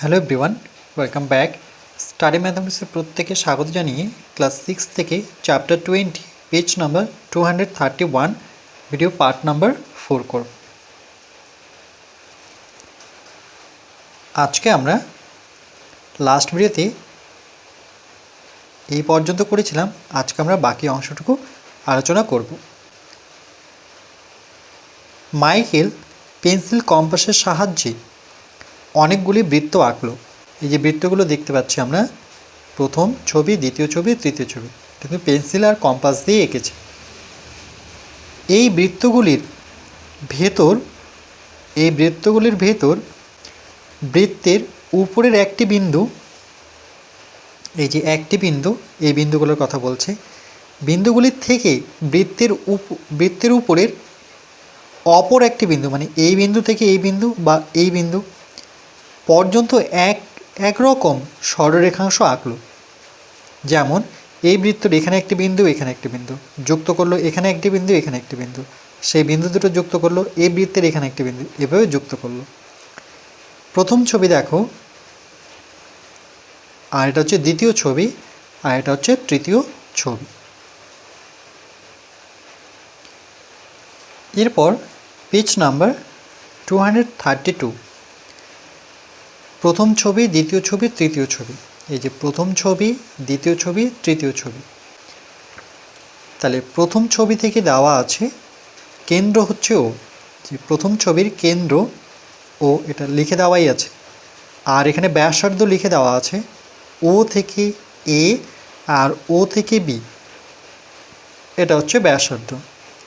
Hello everyone welcome back study ম্যাথামেটিক্সের প্রত্যেকে স্বাগত জানিয়ে ক্লাস সিক্স থেকে chapter twenty page number two hundred thirty one video part number four কর আজকে আমরা লাস্ট ভিডিওতে এই পর্যন্ত করেছিলাম, আজকে আমরা বাকি অংশটুকু আলোচনা করব। মাইকেল পেন্সিল কম্পাসের সাহায্যে অনেকগুলি বৃত্ত আঁকলো। এই যে বৃত্তগুলো দেখতে পাচ্ছি আমরা, প্রথম ছবি, দ্বিতীয় ছবি, তৃতীয় ছবি। কিন্তু পেন্সিল আর কম্পাস দিয়ে এঁকেছে। এই বৃত্তগুলির ভেতর, এই বৃত্তগুলির ভেতর বৃত্তের উপরের একটি বিন্দু, এই যে একটি বিন্দু, এই বিন্দুগুলোর কথা বলছে, বিন্দুগুলির থেকে বৃত্তের উপ, বৃত্তের উপরের অপর একটি বিন্দু মানে এই বিন্দু থেকে এই বিন্দু বা এই বিন্দু পর্যন্ত এক, একরকম সরলরেখাংশ আঁকলো। যেমন, এই বৃত্তর এখানে একটি বিন্দু, এখানে একটি বিন্দু, যুক্ত করল এখানে একটি বিন্দু, এখানে একটি বিন্দু। সেই বিন্দু দুটো যুক্ত করল, এই বৃত্তের এখানে একটি বিন্দু, এভাবে যুক্ত করল। প্রথম ছবি দেখো, আর এটা হচ্ছে দ্বিতীয় ছবি, আর এটা হচ্ছে তৃতীয় ছবি। এরপর page number two hundred thirty two প্রথম ছবি, দ্বিতীয় ছবি, তৃতীয় ছবি। এই যে প্রথম ছবি, দ্বিতীয় ছবি, তৃতীয় ছবি। তাহলে প্রথম ছবি থেকে দেওয়া আছে কেন্দ্র হচ্ছে ও। যে প্রথম ছবির কেন্দ্র ও, এটা লিখে দেওয়াই আছে। আর এখানে ব্যাসার্ধ লিখে দেওয়া আছে ও থেকে এ আর ও থেকে বি। এটা হচ্ছে ব্যাসার্ধ।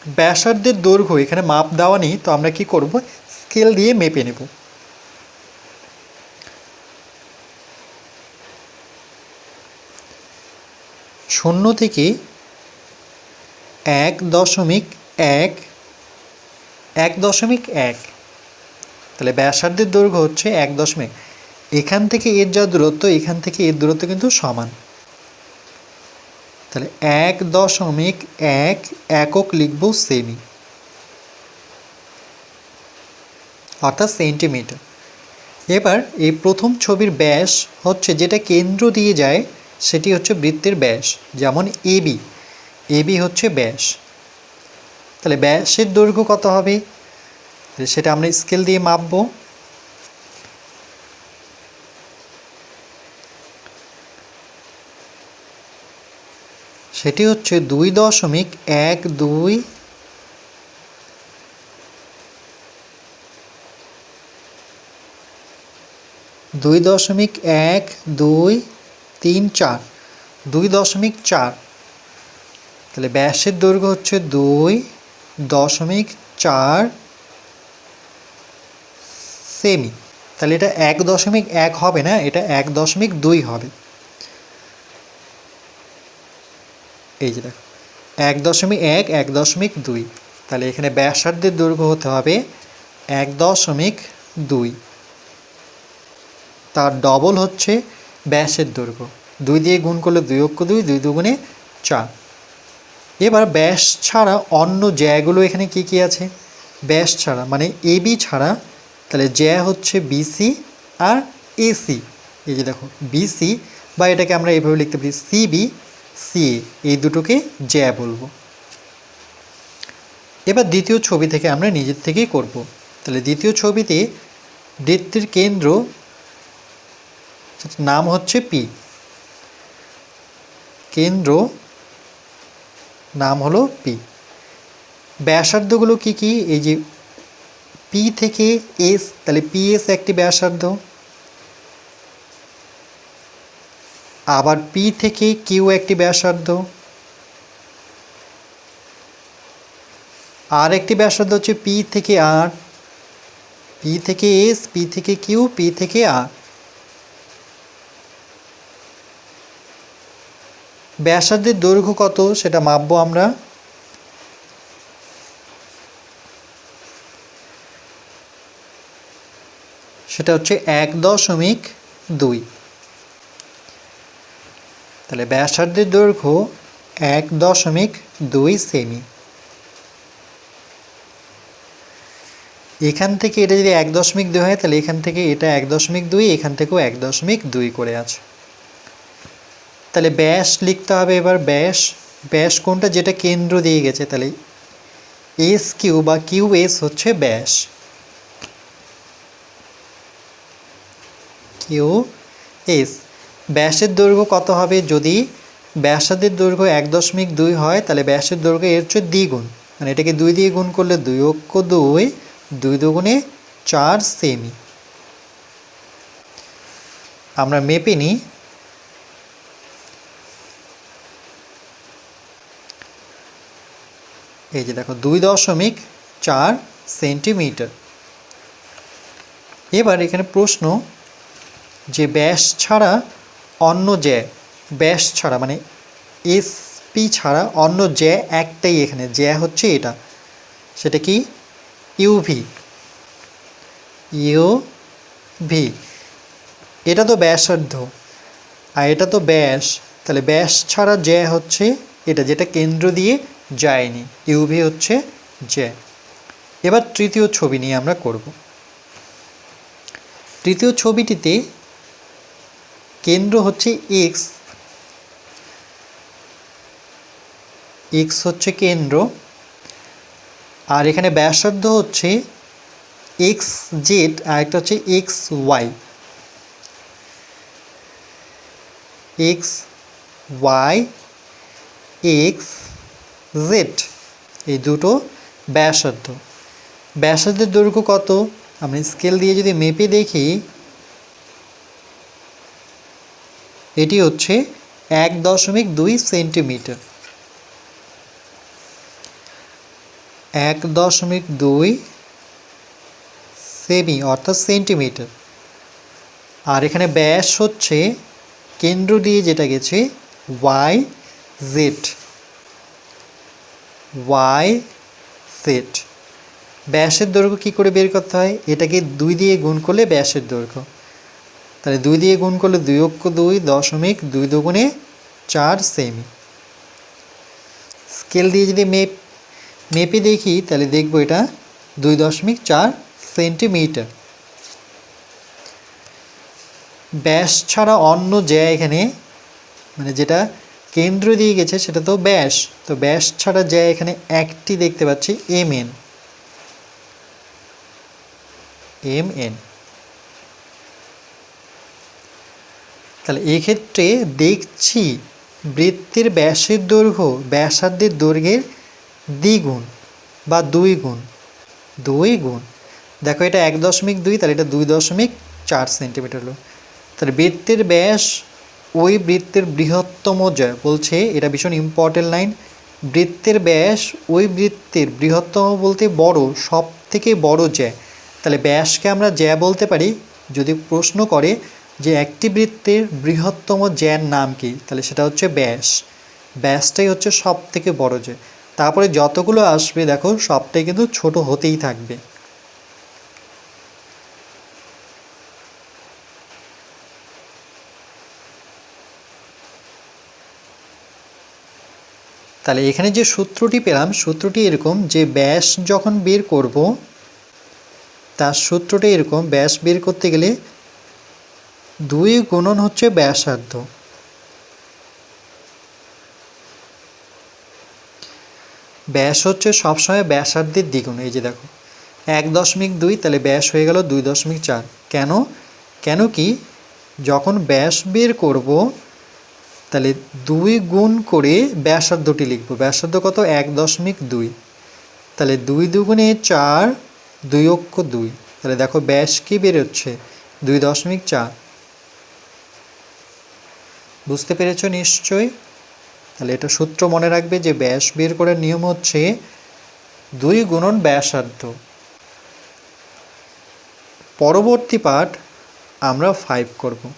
ব্যাসার্ধের দৈর্ঘ্য, এখানে মাপ দেওয়া নেই, তো আমরা কি করব? স্কেল দিয়ে মেপে নেব। শূন্য থেকে এক দশমিক এক এক দশমিক এক। তাহলে ব্যাসার্ধের দৈর্ঘ্য হচ্ছে এক দশমিক। এখান থেকে এর যা দূরত্ব, এখান থেকে এর দূরত্ব কিন্তু সমান। তাহলে এক দশমিক এক একক লিখব সেমি অর্থাৎ সেন্টিমিটার এবার এই প্রথম ছবির ব্যাস হচ্ছে যেটা কেন্দ্র দিয়ে যায় সেটি হচ্ছে বৃত্তের ব্যাস, যেমন এবি এবি হচ্ছে ব্যাস। তাহলে ব্যাসের দৈর্ঘ্য কত হবে? সেটা আমরা স্কেল দিয়ে মাপবো। সেটি হচ্ছে দুই দশমিক এক দুই দুই দশমিক এক দুই তিন চার, দুই দশমিক চার। তাহলে ব্যাসের দৈর্ঘ্য হচ্ছে দুই দশমিক চার সেমি। তাহলে এটা এক দশমিক এক হবে না, এটা এক দশমিক দুই হবে। এই যে দেখো, এক দশমিক এক এক দশমিক দুই। তাহলে এখানে ব্যাসার্ধের দৈর্ঘ্য হতে হবে এক দশমিক দুই। তার ডবল হচ্ছে ব্যাসের দৈর্ঘ্য। দুই দিয়ে গুণ করলে দুই অক্ষ দুই দুই দুগুণে চার। এবার ব্যাস ছাড়া অন্য জ্যাগুলো এখানে কি কি আছে? ব্যাস ছাড়া মানে এবি ছাড়া, তাহলে জ্যা হচ্ছে বিসি আর এসি এই যে দেখো বিসি বা এটাকে আমরা এইভাবে লিখতে পারি সিবি সি এই দুটোকে জ্যা বলব। এবার দ্বিতীয় ছবি থেকে আমরা নিজের থেকেই করব। তাহলে দ্বিতীয় ছবিতে বৃত্তের কেন্দ্র নাম হচ্ছে পি। কেন্দ্র, নাম হলো পি। ব্যাসার্ধগুলো কি কি? এই যে পি থেকে এস, তাহলে পি এস একটি ব্যাসার্ধ। আবার পি থেকে কিউ একটি ব্যাসার্ধ। আর একটি ব্যাসার্ধ হচ্ছে পি থেকে আর। পি থেকে এস, পি থেকে কিউ, পি থেকে আর। ব্যাসার্ধের দৈর্ঘ্য কত সেটা মাপবো আমরা? সেটা হচ্ছে এক দশমিক দুই। তাহলে ব্যাসার্ধের দৈর্ঘ্য এক দশমিক দুই সেমি। এখান থেকে এটা যদি এক দশমিক দুই হয়, তাহলে এখান থেকে এটা এক দশমিক দুই, এখান থেকেও এক দশমিক দুই করে আছে। তাহলে ব্যাস লিখতে হবে এবার ব্যাস ব্যাস কোনটা? যেটা কেন্দ্র দিয়ে গেছে, তাহলে এস কিউ বা কিউ এস হচ্ছে ব্যাস কিউ এস ব্যাসের দৈর্ঘ্য কত হবে? যদি ব্যাসার্ধের দৈর্ঘ্য এক দশমিক দুই হয়, তাহলে ব্যাসের দৈর্ঘ্য এর হচ্ছে দ্বিগুণ। মানে এটাকে দুই দিয়ে গুণ করলে দুই অক্ষ দুই দুই দুগুণে চার সেমি আমরা মেপে নিই। এই যে দেখো, দুই দশমিক চার সেন্টিমিটার। এবার এখানে প্রশ্ন, যে ব্যাস ছাড়া অন্য জ্যা, ব্যাস ছাড়া মানে এসপি ছাড়া অন্য জ্যা একটাই এখানে, জ্যা হচ্ছে এটা। সেটা কি? ইউভি ইউভি এটা তো ব্যাসার্ধ। আর এটা তো ব্যাস। তাহলে ব্যাস ছাড়া জ্যা হচ্ছে এটা, যেটা কেন্দ্র দিয়ে যায়নি। ইউভি হচ্ছে জ্যা এবার তৃতীয় ছবি নিয়ে আমরা করব। তৃতীয় ছবিটিতে কেন্দ্র হচ্ছে এক্স এক্স হচ্ছে কেন্দ্র। আর এখানে ব্যাসার্ধ হচ্ছে এক্স জেড আর একটা হচ্ছে X Y X Y X Z, এই দুটো ব্যাসার্ধ। ব্যাসার্ধের দৈর্ঘ্য কত? আমরা স্কেল দিয়ে যদি মেপে দেখি, এটি হচ্ছে এক দশমিক দুই সেন্টিমিটার এক দশমিক দুই সেমি অর্থাৎ সেন্টিমিটার আর এখানে ব্যাস হচ্ছে কেন্দ্র দিয়ে যেটা গেছে ওয়াই জেড ওয়াই জেড ব্যাসের দৈর্ঘ্য কী করে বের করতে হয়? এটাকে দুই দিয়ে গুণ করলে ব্যাসের দৈর্ঘ্য। তাহলে দুই দিয়ে গুণ করলে দুই অক্ষ দুই দশমিক দুই দুগুণে চার সেমি। স্কেল দিয়ে যদি মেপ, মেপে দেখি, তাহলে দেখব এটা দুই দশমিক চার সেন্টিমিটার। ব্যাস ছাড়া অন্য জ্যা এখানে মানে যেটা কেন্দ্র দিয়ে গেছে, সেটা তো ব্যাস। তো ব্যাস ছাড়া জ্যা এখানে একটি দেখতে পাচ্ছি, এম এন। M N. তাহলে এক্ষেত্রে দেখছি বৃত্তের ব্যাসের দৈর্ঘ্য, ব্যাসার্ধের দৈর্ঘ্যের দ্বিগুণ বা দুই গুণ দুই গুণ দেখো এটা এক দশমিক দুই, তাহলে এটা দুই দশমিক চার সেন্টিমিটার হলো। তাহলে বৃত্তের ব্যাস ওই বৃত্তের বৃহত্তম জয় বলছে, এটা ভীষণ ইম্পর্টেন্ট লাইন বৃত্তের ব্যাস ওই বৃত্তের বৃহত্তম বলতে বড় সব থেকে বড় জ্যা। তাহলে ব্যাসকে আমরা জ্যা বলতে পারি, যদি প্রশ্ন করে যে একটি বৃত্তের বৃহত্তম জ্যার নাম কি, তাহলে সেটা হচ্ছে ব্যাস। ব্যাসটাই হচ্ছে সব থেকে বড় জ্যা। তারপরে যতগুলো আসবে, দেখো, সবটাই কিন্তু ছোট হতেই থাকবে। তাহলে এখানে যে সূত্রটি পেলাম, সূত্রটি এরকম যে ব্যাস যখন বের করব, তার সূত্রটা এরকম, ব্যাস বের করতে গেলে দুই গুণন হচ্ছে ব্যাসার্ধ। ব্যাস হচ্ছে সবসময় ব্যাসার্ধের দ্বিগুণ, এই যে দেখো। এক দশমিক দুই, তাহলে ব্যাস হয়ে গেল দুই দশমিক চার। কেন? কেন কি? যখন ব্যাস বের করব তাহলে দুই গুণ করে ব্যাসার্ধটি লিখব। ব্যাসার্ধ কত? এক দশমিক দুই। তাহলে দুই দুগুণে চার, দুই অক্ষ দুই। তাহলে দেখো ব্যাস কি বেরোচ্ছে? দুই দশমিক চার। বুঝতে পেরেছ নিশ্চয়ই? তাহলে এটা সূত্র মনে রাখবে যে ব্যাস বের করার নিয়ম হচ্ছে দুই গুণন ব্যাসার্ধ। পরবর্তী পাঠ আমরা ফাইভ করব।